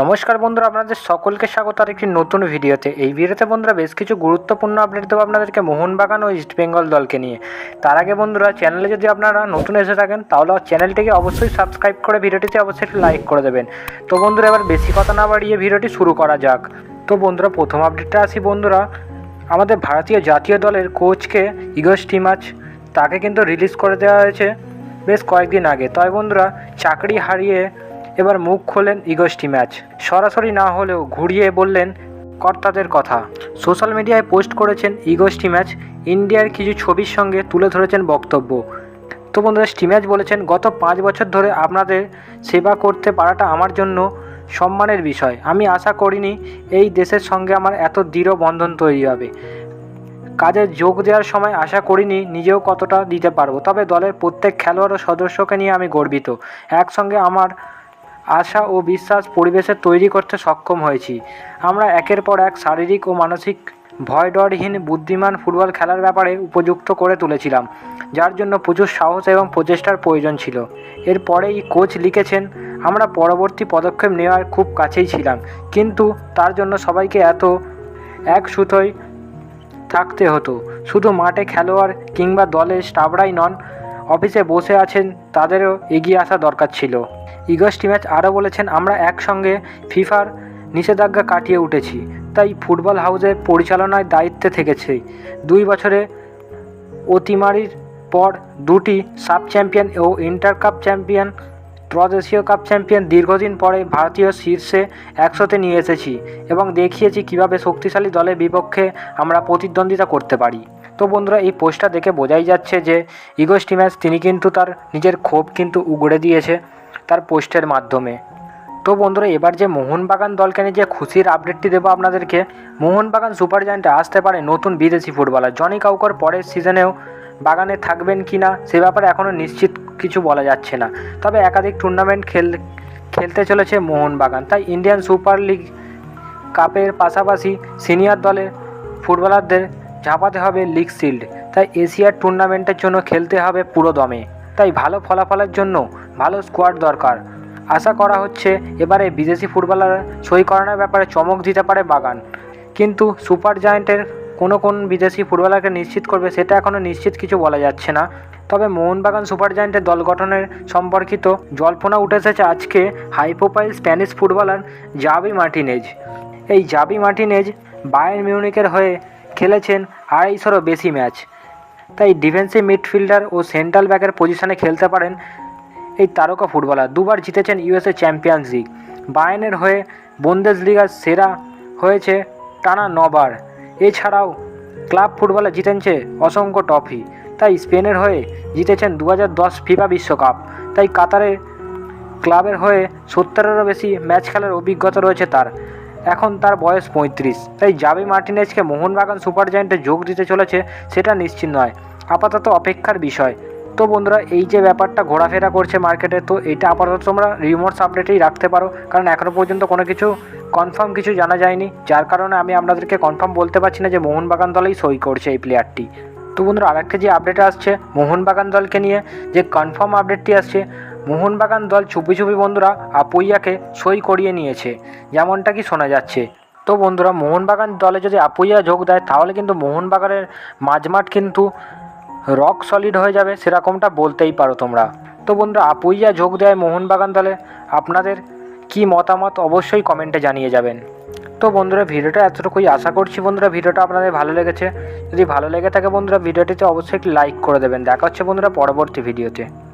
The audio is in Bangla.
নমস্কার বন্ধুরা, আপনাদের সকলকে স্বাগত। আর একটি নতুন ভিডিওতে এই ভিডিওতে বন্ধুরা বেশ কিছু গুরুত্বপূর্ণ আপডেট দেবো আপনাদেরকে মোহনবাগান ও ইস্টবেঙ্গল দলকে নিয়ে। তার আগে বন্ধুরা চ্যানেলে যদি আপনারা নতুন এসে থাকেন, তাহলে চ্যানেলটিকে অবশ্যই সাবস্ক্রাইব করে ভিডিওটিতে অবশ্যই একটু লাইক করে দেবেন। তো বন্ধুরা, এবার বেশি কথা না বাড়িয়ে ভিডিওটি শুরু করা যাক। তো বন্ধুরা, প্রথম আপডেটটা আসি বন্ধুরা। আমাদের ভারতীয় জাতীয় দলের কোচকে ইগোস টিমাচ তাকে কিন্তু রিলিজ করে দেওয়া হয়েছে বেশ কয়েকদিন আগে। তাই বন্ধুরা, চাকরি হারিয়ে এবার মুখ খোলেন ইগোষ্টি ম্যাচ। সরাসরি না হলেও ঘুরিয়ে বললেন কর্তাদের কথা। সোশ্যাল মিডিয়ায় পোস্ট করেছেন ইগোষ্টি ম্যাচ, ইন্ডিয়ার কিছু ছবির সঙ্গে তুলে ধরেছেন বক্তব্য। তো বন্ধুরা স্টিম্যাচ বলেছেন, গত পাঁচ বছর ধরে আপনাদের সেবা করতে পারাটা আমার জন্য সম্মানের বিষয়। আমি আশা করিনি এই দেশের সঙ্গে আমার এত দৃঢ় বন্ধন তৈরি হবে। কাজে যোগ দেওয়ার সময় আশা করিনি নিজেও কতটা দিতে পারব। তবে দলের প্রত্যেক খেলোয়াড় ও সদস্যকে নিয়ে আমি গর্বিত। একসঙ্গে আমার আশা ও বিশ্বাস পরিবেশে তৈরি করতে সক্ষম হয়েছি। আমরা একের পর এক শারীরিক ও মানসিক ভয় ডরহীন বুদ্ধিমান ফুটবল খেলার ব্যাপারে উপযুক্ত করে তুলেছিলাম, যার জন্য প্রচুর সাহস এবং প্রচেষ্টার প্রয়োজন ছিল। এরপরেই কোচ লিখেছেন, আমরা পরবর্তী পদক্ষেপ নেওয়ার খুব কাছেই ছিলাম, কিন্তু তার জন্য সবাইকে এত এক সুতোয় থাকতে হতো। শুধু মাঠে খেলোয়াড় কিংবা দলের স্টাফরাই নন, অফিসে বসে আছেন, তাদেরও এগিয়ে আসা দরকার ছিল। ইগস টিম্যাচ আরও বলেছেন, আমরা একসঙ্গে ফিফার নিষেধাজ্ঞা কাটিয়ে উঠেছি, তাই ফুটবল হাউসের পরিচালনায় দায়িত্বে থেকেছে। দুই বছরে অতিমারির পর দুটি সাব চ্যাম্পিয়ন ও ইন্টার কাপ চ্যাম্পিয়ন ত্রদেশীয় কাপ চ্যাম্পিয়ন দীর্ঘদিন পরে ভারতীয় শীর্ষে একশোতে নিয়ে এসেছি এবং দেখিয়েছি কীভাবে শক্তিশালী দলের বিপক্ষে আমরা প্রতিদ্বন্দ্বিতা করতে পারি। তো বন্ধুরা, এই পোস্টটা দেখে বোঝাই যাচ্ছে যে ইগোস টিম্যাচ, তিনি কিন্তু তার নিজের ক্ষোভ কিন্তু উগড়ে দিয়েছে। তার পোস্টের মাধ্যমে। তো বন্ধুরা, এবার যে মোহনবাগান দলকে নিয়ে যে খুশির আপডেটটি দেবো আপনাদেরকে, মোহনবাগান সুপার জায়ান্টে আসতে পারে নতুন বিদেশি ফুটবলার। জনি কাউকর পরের সিজনেও বাগানে থাকবেন কি না সে ব্যাপারে এখনও নিশ্চিত কিছু বলা যাচ্ছে না। তবে একাধিক টুর্নামেন্ট খেল, খেলতে চলেছে মোহনবাগান। তাই ইন্ডিয়ান সুপার লিগ কাপের পাশাপাশি সিনিয়র দলের ফুটবলারদের ঝাঁপাতে হবে লিগ শিল্ড তাই এশিয়ার টুর্নামেন্টের জন্য খেলতে হবে পুরো দমে তাই ভালো ফলাফলের জন্য ভালো স্কোয়াড দরকার। আশা করা হচ্ছে এবারে বিদেশি ফুটবলার সই করানোর ব্যাপারে চমক দিতে পারে বাগান। কিন্তু সুপার জায়েন্টের কোনো কোন বিদেশি ফুটবলারকে নিশ্চিত করবে সেটা এখনও নিশ্চিত কিছু বলা যাচ্ছে না। তবে মোহনবাগান সুপার জায়েন্টের দল গঠনের সম্পর্কিত জল্পনা উঠে এসেছে আজকে high profile Spanish footballer Javi Martinez. এই জাবি মার্টিনেজ বায়ার মিউনিকের হয়ে খেলেছেন আড়াইশোরও বেশি ম্যাচ। তাই ডিফেন্সিভ মিডফিল্ডার ও সেন্ট্রাল ব্যাকের পজিশনে খেলতে পারেন এই তারকা ফুটবলার দুবার জিতেছেন ইউএসএ চ্যাম্পিয়ন্স লিগ বায়ানের হয়ে বন্দেজ লিগার সেরা হয়েছে টানা নবার। এছাড়াও ক্লাব ফুটবলে জিতেছে অসংখ্য ট্রফি তাই স্পেনের হয়ে জিতেছেন দু দশ ফিফা বিশ্বকাপ। তাই কাতারে ক্লাবের হয়ে সত্তরেরও বেশি ম্যাচ খেলার অভিজ্ঞতা রয়েছে তার। এখন তার বয়স পঁয়ত্রিশ। তাই জাবি মার্টিনেজকে মোহনবাগান সুপার জায়েন্টে যোগ দিতে চলেছে সেটা নিশ্চিত নয়। আপাতত অপেক্ষার বিষয়। তো বন্ধুরা, এই যে ব্যাপারটা ঘোরাফেরা করছে মার্কেটে, তো এটা আপাতত তোমরা রিমোটস আপডেটেই রাখতে পারো। কারণ এখনও পর্যন্ত কোনো কিছু কনফার্ম কিছু জানা যায়নি। যার কারণে আমি আপনাদেরকে কনফার্ম বলতে পারছি না যে মোহনবাগান দলেই সই করছে এই প্লেয়ারটি। তো বন্ধুরা, আরেকটা যে আপডেট আসছে মোহনবাগান দলকে নিয়ে, যে কনফার্ম আপডেটটি আসছে মোহনবাগান দল চুপি চুপি বন্ধুরা আপুইয়াকে সই করিয়ে নিয়েছে। যেমনটা কি শোনা যাচ্ছে। তো বন্ধুরা, মোহনবাগান দলে যদি আপুইয়া যোগ দেয়, তাহলে কিন্তু মোহনবাগানের মাঝমাঠ কিন্তু রক সলিড হয়ে যাবে, সেরকমটা বলতেই পারো তোমরা। তো বন্ধুরা, আপুইয়া যোগ দেয় মোহনবাগান দলে, আপনাদের কি মতামত অবশ্যই কমেন্টে জানিয়ে যাবেন। তো বন্ধুরা, ভিডিওটা এতটুকুই। আশা করছি বন্ধুরা, ভিডিওটা আপনাদের ভালো লেগেছে। যদি ভালো লেগে থাকে বন্ধুরা, ভিডিওটিতে অবশ্যই একটি লাইক করে দেবেন। দেখা হচ্ছে বন্ধুরা পরবর্তী ভিডিওতে।